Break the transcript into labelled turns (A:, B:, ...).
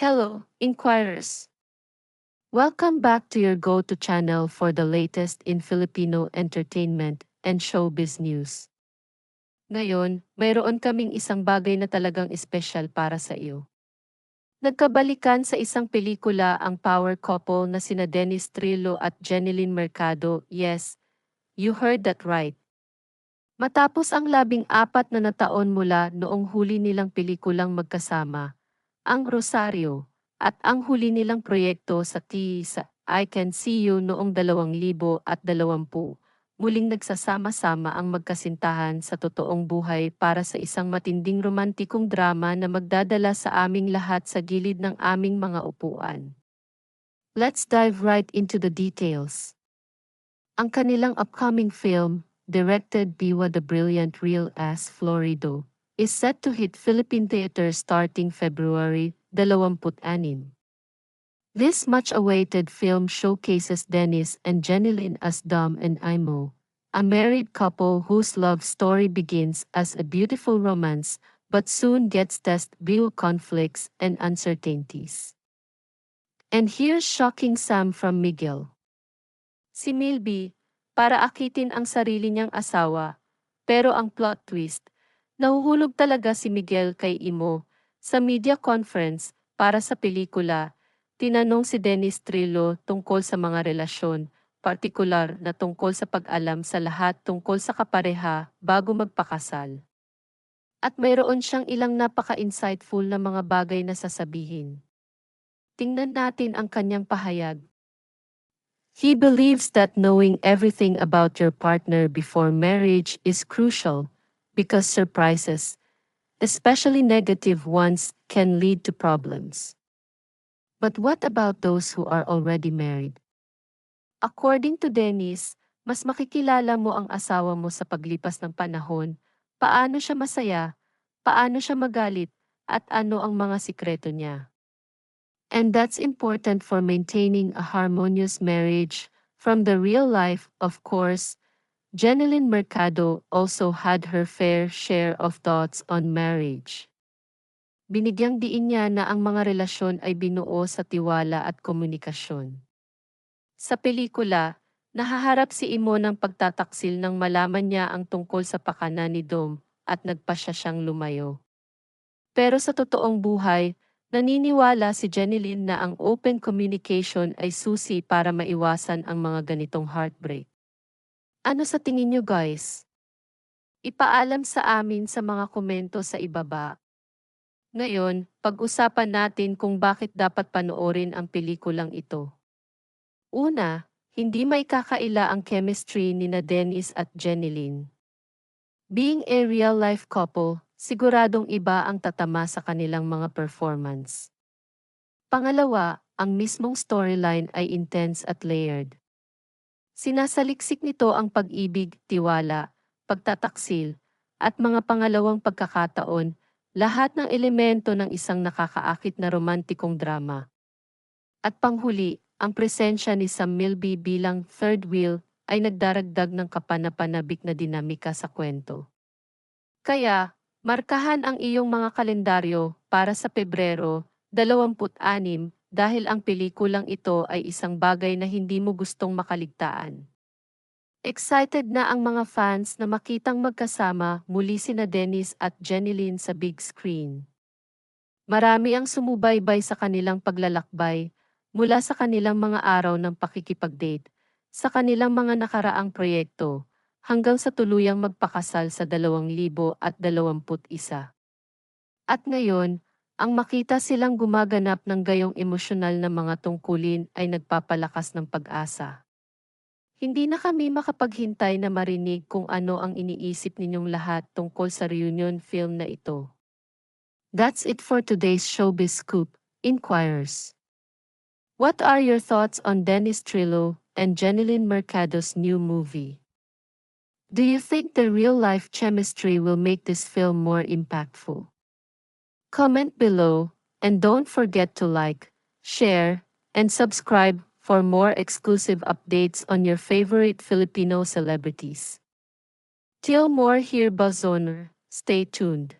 A: Hello, inquirers. Welcome back to your go-to channel for the latest in Filipino entertainment and showbiz news. Ngayon, mayroon kaming isang bagay na talagang espesyal para sa iyo. Nagkabalikan sa isang pelikula ang power couple na sina Dennis Trillo at Jeneline Mercado. Yes, you heard that right. Matapos ang labing apat na nataon mula noong huli nilang pelikulang magkasama, ang Rosario, at ang huli nilang proyekto sa T sa I Can See You noong 2020, muling nagsasama-sama ang magkasintahan sa totoong buhay para sa isang matinding romantikong drama na magdadala sa aming lahat sa gilid ng aming mga upuan. Let's dive right into the details. Ang kanilang upcoming film, directed Biwa the Brilliant Real as Florido, is set to hit Philippine theaters starting February 26. This much-awaited film showcases Dennis and Jeneline as Dom and Imo, a married couple whose love story begins as a beautiful romance but soon gets tested real conflicts and uncertainties. And here's shocking Sam from Miguel. Si Milby, para akitin ang sarili niyang asawa, pero ang plot twist, nahuhulog talaga si Miguel kay Imo sa media conference para sa pelikula Tinanong si Dennis Trillo tungkol sa mga relasyon, partikular na tungkol sa pag-alam sa lahat tungkol sa kapareha bago magpakasal. At mayroon siyang ilang napaka-insightful na mga bagay na sasabihin. Tingnan natin ang kanyang pahayag. He believes that knowing everything about your partner before marriage is crucial because surprises, especially negative ones, can lead to problems. But what about those who are already married? According to Dennis, mas makikilala mo ang asawa mo sa paglipas ng panahon, paano siya masaya, paano siya magalit, at ano ang mga sikreto niya. And that's important for maintaining a harmonious marriage. From the real life, of course, Jeneline Mercado also had her fair share of thoughts on marriage. Binigyang diin niya na ang mga relasyon ay binuo sa tiwala at komunikasyon. Sa pelikula, nahaharap si Imo ng pagtataksil nang malaman niya ang tungkol sa pakana ni Dom at nagpasya siyang lumayo. Pero sa totoong buhay, naniniwala si Jeneline na ang open communication ay susi para maiwasan ang mga ganitong heartbreak. Ano sa tingin niyo guys? Ipaalam sa amin sa mga komento sa ibaba. Ngayon, pag-usapan natin kung bakit dapat panoorin ang pelikulang ito. Una, hindi may kakaila ang chemistry ni na Dennis at Jeneline. Being a real-life couple, siguradong iba ang tatama sa kanilang mga performance. Pangalawa, ang mismong storyline ay intense at layered. Sinasaliksik nito ang pag-ibig, tiwala, pagtataksil, at mga pangalawang pagkakataon lahat ng elemento ng isang nakakaakit na romantikong drama. At panghuli, ang presensya ni Sam Milby bilang third wheel ay nagdaragdag ng kapanapanabik na dinamika sa kwento. Kaya, markahan ang iyong mga kalendaryo para sa Pebrero 26 dahil ang pelikulang ito ay isang bagay na hindi mo gustong makaligtaan. Excited na ang mga fans na makitang magkasama muli sina Dennis at Jeneline sa big screen. Marami ang sumubaybay sa kanilang paglalakbay mula sa kanilang mga araw ng pakikipag-date, sa kanilang mga nakaraang proyekto, hanggang sa tuluyang magpakasal sa 2021. At ngayon, ang makita silang gumaganap ng gayong emosyonal na mga tungkulin ay nagpapalakas ng pag-asa. Hindi na kami makapaghintay na marinig kung ano ang iniisip ninyong lahat tungkol sa reunion film na ito. That's it for today's Showbiz Scoop, Inquires. What are your thoughts on Dennis Trillo and Jeneline Mercado's new movie? Do you think the real-life chemistry will make this film more impactful? Comment below, and don't forget to like, share, and subscribe for more exclusive updates on your favorite Filipino celebrities. Till more here Bazoner, stay tuned.